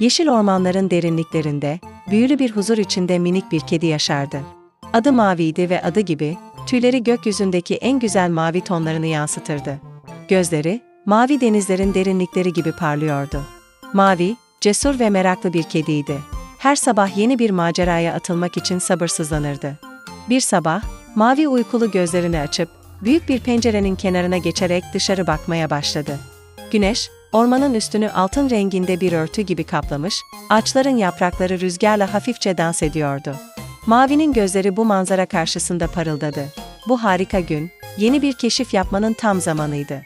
Yeşil ormanların derinliklerinde, büyülü bir huzur içinde minik bir kedi yaşardı. Adı maviydi ve adı gibi, tüyleri gökyüzündeki en güzel mavi tonlarını yansıtırdı. Gözleri, mavi denizlerin derinlikleri gibi parlıyordu. Mavi, cesur ve meraklı bir kediydi. Her sabah yeni bir maceraya atılmak için sabırsızlanırdı. Bir sabah, mavi uykulu gözlerini açıp, büyük bir pencerenin kenarına geçerek dışarı bakmaya başladı. Güneş, ormanın üstünü altın renginde bir örtü gibi kaplamış, ağaçların yaprakları rüzgarla hafifçe dans ediyordu. Mavi'nin gözleri bu manzara karşısında parıldadı. Bu harika gün, yeni bir keşif yapmanın tam zamanıydı.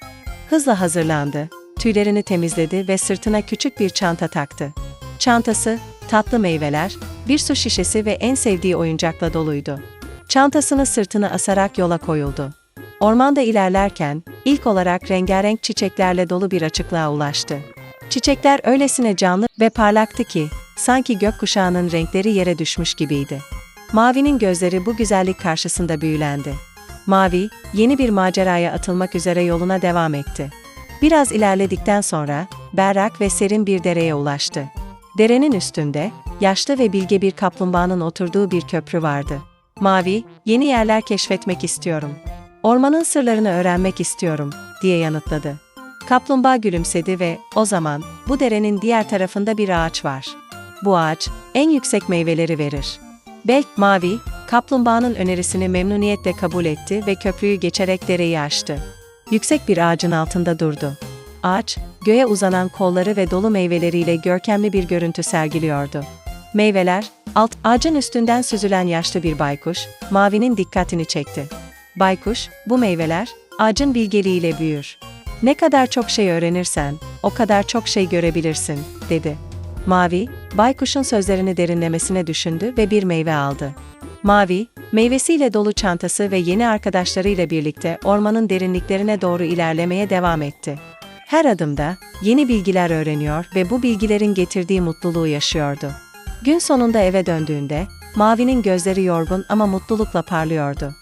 Hızla hazırlandı, tüylerini temizledi ve sırtına küçük bir çanta taktı. Çantası, tatlı meyveler, bir su şişesi ve en sevdiği oyuncakla doluydu. Çantasını sırtına asarak yola koyuldu. Ormanda ilerlerken, ilk olarak rengarenk çiçeklerle dolu bir açıklığa ulaştı. Çiçekler öylesine canlı ve parlaktı ki, sanki gökkuşağının renkleri yere düşmüş gibiydi. Mavi'nin gözleri bu güzellik karşısında büyülendi. Mavi, yeni bir maceraya atılmak üzere yoluna devam etti. Biraz ilerledikten sonra, berrak ve serin bir dereye ulaştı. Derenin üstünde, yaşlı ve bilge bir kaplumbağanın oturduğu bir köprü vardı. Mavi, yeni yerler keşfetmek istiyorum. Ormanın sırlarını öğrenmek istiyorum, diye yanıtladı. Kaplumbağa gülümsedi ve, o zaman, bu derenin diğer tarafında bir ağaç var. Bu ağaç, en yüksek meyveleri verir. Belk, Mavi, kaplumbağanın önerisini memnuniyetle kabul etti ve köprüyü geçerek dereyi aştı. Yüksek bir ağacın altında durdu. Ağaç, göğe uzanan kolları ve dolu meyveleriyle görkemli bir görüntü sergiliyordu. Meyveler, alt ağacın üstünden süzülen yaşlı bir baykuş, Mavi'nin dikkatini çekti. Baykuş, bu meyveler, ağacın bilgeliğiyle büyür. Ne kadar çok şey öğrenirsen, o kadar çok şey görebilirsin, dedi. Mavi, baykuşun sözlerini derinlemesine düşündü ve bir meyve aldı. Mavi, meyvesiyle dolu çantası ve yeni arkadaşlarıyla birlikte ormanın derinliklerine doğru ilerlemeye devam etti. Her adımda yeni bilgiler öğreniyor ve bu bilgilerin getirdiği mutluluğu yaşıyordu. Gün sonunda eve döndüğünde, Mavi'nin gözleri yorgun ama mutlulukla parlıyordu.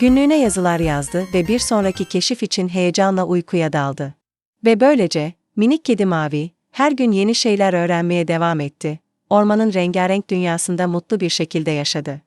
Günlüğüne yazılar yazdı ve bir sonraki keşif için heyecanla uykuya daldı. Ve böylece, minik kedi Mavi, her gün yeni şeyler öğrenmeye devam etti. Ormanın rengarenk dünyasında mutlu bir şekilde yaşadı.